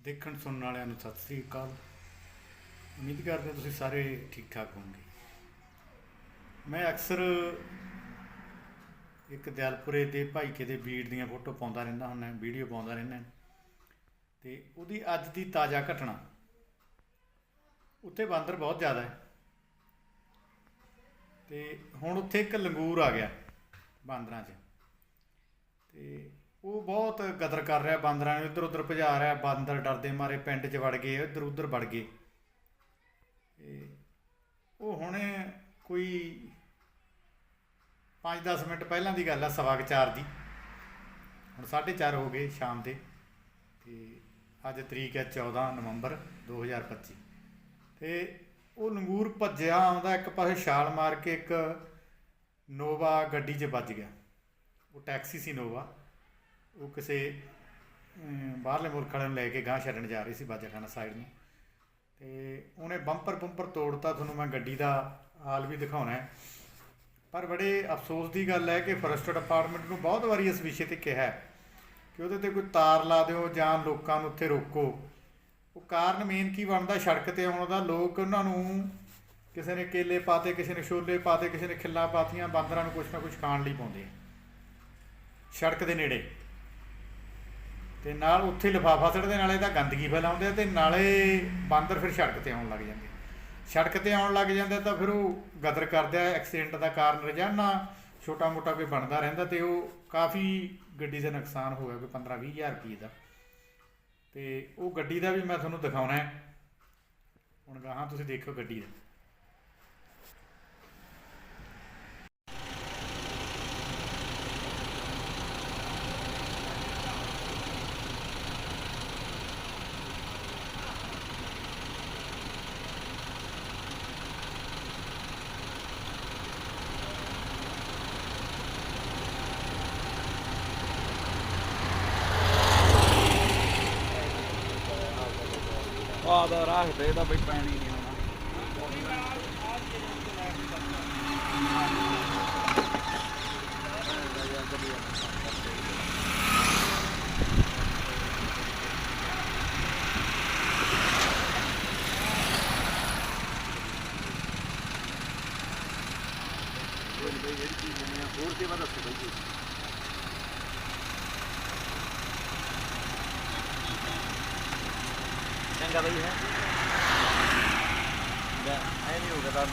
ਦੇਖਣ ਸੁਣਨ ਵਾਲਿਆਂ ਨੂੰ ਸਤਿ ਸ੍ਰੀ ਅਕਾਲ। ਉਮੀਦ ਕਰਦੇ ਹਾਂ ਤੁਸੀਂ ਸਾਰੇ ਠੀਕ ਠਾਕ ਹੋਵੋਗੇ। ਮੈਂ ਅਕਸਰ ਇੱਕ ਦਿਆਲਪੁਰੇ ਦੇ ਭਾਈਕੇ ਦੇ ਬੀੜ ਦੀਆਂ ਫੋਟੋ ਪਾਉਂਦਾ ਰਹਿੰਦਾ ਹੁੰਦਾ, ਵੀਡੀਓ ਪਾਉਂਦਾ ਰਹਿੰਦਾ ਤੇ ਉਹਦੀ ਅੱਜ ਦੀ ਤਾਜ਼ਾ ਘਟਨਾ, ਉੱਥੇ ਬਾਂਦਰ ਬਹੁਤ ਜ਼ਿਆਦਾ ਹੈ। ਤੇ ਹੁਣ ਉੱਥੇ ਇੱਕ ਲੰਗੂਰ ਆ ਗਿਆ ਬਾਂਦਰਾਂ 'ਚ। ਤੇ ਉਹ ਬਹੁਤ ਕਦਰ ਕਰ ਰਿਹਾ ਬਾਂਦਰਾਂ ਨੂੰ ਇੱਧਰ ਉੱਧਰ ਭਜਾ ਰਿਹਾ, ਬਾਂਦਰ ਡਰਦੇ ਮਾਰੇ, ਪਿੰਡ 'ਚ ਵੜ ਗਏ ਇੱਧਰ ਉੱਧਰ ਵੜ ਗਏ। ਤੇ ਉਹ ਹੁਣੇ ਕੋਈ 5-10 ਮਿੰਟ ਪਹਿਲਾਂ ਦੀ ਗੱਲ ਆ, ਸਵਾ ਕੁ ਚਾਰ ਦੀ। ਹੁਣ 4:30 ਹੋ ਗਏ ਸ਼ਾਮ ਦੇ, ਤੇ ਅੱਜ ਤਰੀਕ ਹੈ 14 ਨਵੰਬਰ 2025 ਤੇ ਉਹ ਲੰਗੂਰ ਭੱਜਿਆ ਆਉਂਦਾ, ਇੱਕ ਪਾਸੇ ਛਾਲ ਮਾਰ ਕੇ ਇੱਕ ਨੋਵਾ ਗੱਡੀ 'ਚ ਵੱਜ ਗਿਆ। ਉਹ ਟੈਕਸੀ ਸੀ ਨੋਵਾ। ਉਹ ਕਿਸੇ ਬਾਹਰਲੇ ਮੁਲਕ ਵਾਲਿਆਂ ਨੂੰ ਲੈ ਕੇ ਗਾਂ ਛੱਡਣ ਜਾ ਰਹੀ ਸੀ ਬਾਜਾਖਾਨਾ ਸਾਈਡ ਨੂੰ। ਤੇ ਉਹਨੇ ਬੰਪਰ ਬੰਪਰ ਤੋੜਤਾ ਤੁਹਾਨੂੰ ਮੈਂ ਗੱਡੀ ਦਾ, ਹਾਲ ਵੀ ਦਿਖਾਉਣਾ ਹੈ। ਪਰ ਬੜੇ ਅਫਸੋਸ ਦੀ ਗੱਲ ਹੈ ਕਿ ਫੋਰੈਸਟ ਡਿਪਾਰਟਮੈਂਟ ਨੂੰ ਬਹੁਤ ਵਾਰੀ ਇਸ ਵਿਸ਼ੇ ਤੇ ਕਿਹਾ ਹੈ ਕਿ ਉਹਦੇ ਤੇ ਕੋਈ ਤਾਰ ਲਾ ਦਿਓ ਜਾਂ ਲੋਕਾਂ ਨੂੰ ਉੱਥੇ ਰੋਕੋ। ਉਹ ਕਾਰਨ ਮੇਨ ਕੀ ਬਣਦਾ? ਸੜਕ ਤੇ ਆਉਣ ਦਾ ਲੋਕ ਉਹਨਾਂ ਨੂੰ ਕਿਸੇ ਨੇ ਕੇਲੇ ਪਾਤੇ, ਕਿਸੇ ਨੇ ਛੋਲੇ ਪਾਤੇ, ਕਿਸੇ ਨੇ ਖਿੱਲਾਂ ਪਾਤੀਆਂ, ਬਾਂਦਰਾਂ ਨੂੰ ਕੁਛ ਨਾ ਕੁਛ ਖਾਣ ਲਈ ਪਾਉਂਦੇ ਸੜਕ ਦੇ ਨੇੜੇ। ਤੇ ਨਾਲ ਉੱਥੇ ਲਿਫਾਫਾ ਸੜਦੇ ਨਾਲੇ ਤਾਂ ਗੰਦਗੀ ਫੈਲਾਉਂਦੇ ਆ ਤੇ ਨਾਲੇ ਬਾਂਦਰ ਫਿਰ ਸੜਕ ਤੇ ਆਉਣ ਲੱਗ ਜਾਂਦੇ ਸੜਕ ਤੇ ਆਉਣ ਲੱਗ ਜਾਂਦੇ ਤਾਂ ਫਿਰ ਉਹ ਗਦਰ ਕਰਦੇ ਆ, ਐਕਸੀਡੈਂਟ ਦਾ ਕਾਰਨ ਰੋਜ਼ਾਨਾ ਛੋਟਾ ਮੋਟਾ ਕੋਈ ਬਣਦਾ ਰਹਿੰਦਾ ਤੇ ਉਹ ਕਾਫੀ ਗੱਡੀ ਦਾ ਨੁਕਸਾਨ ਹੋ ਗਿਆ ਕੋਈ 15 20 ਹਜ਼ਾਰ ਰੁਪਏ ਦਾ। ਤੇ ਉਹ ਗੱਡੀ ਦਾ ਵੀ ਮੈਂ ਤੁਹਾਨੂੰ ਦਿਖਾਉਣਾ ਹੈ। ਹੁਣ ਗਾਹਾਂ ਤੁਸੀਂ ਦੇਖੋ ਗੱਡੀ ਦਾ। ਆਹ ਦਾ ਰਾਹ ਤੇ ਇਹਦਾ ਬਈ ਪੈਣੀ ਨਹੀਂ ਹੋਣਾ। ਹੋਰ ਸੇਵਾ ਦੱਸੋ ਬਈ ਜੀ ਚੰਗਾ ਬਈ ਹੈ। ਲੈ ਐ ਨਹੀਂ ਹੋਗਾ ਤਾਂ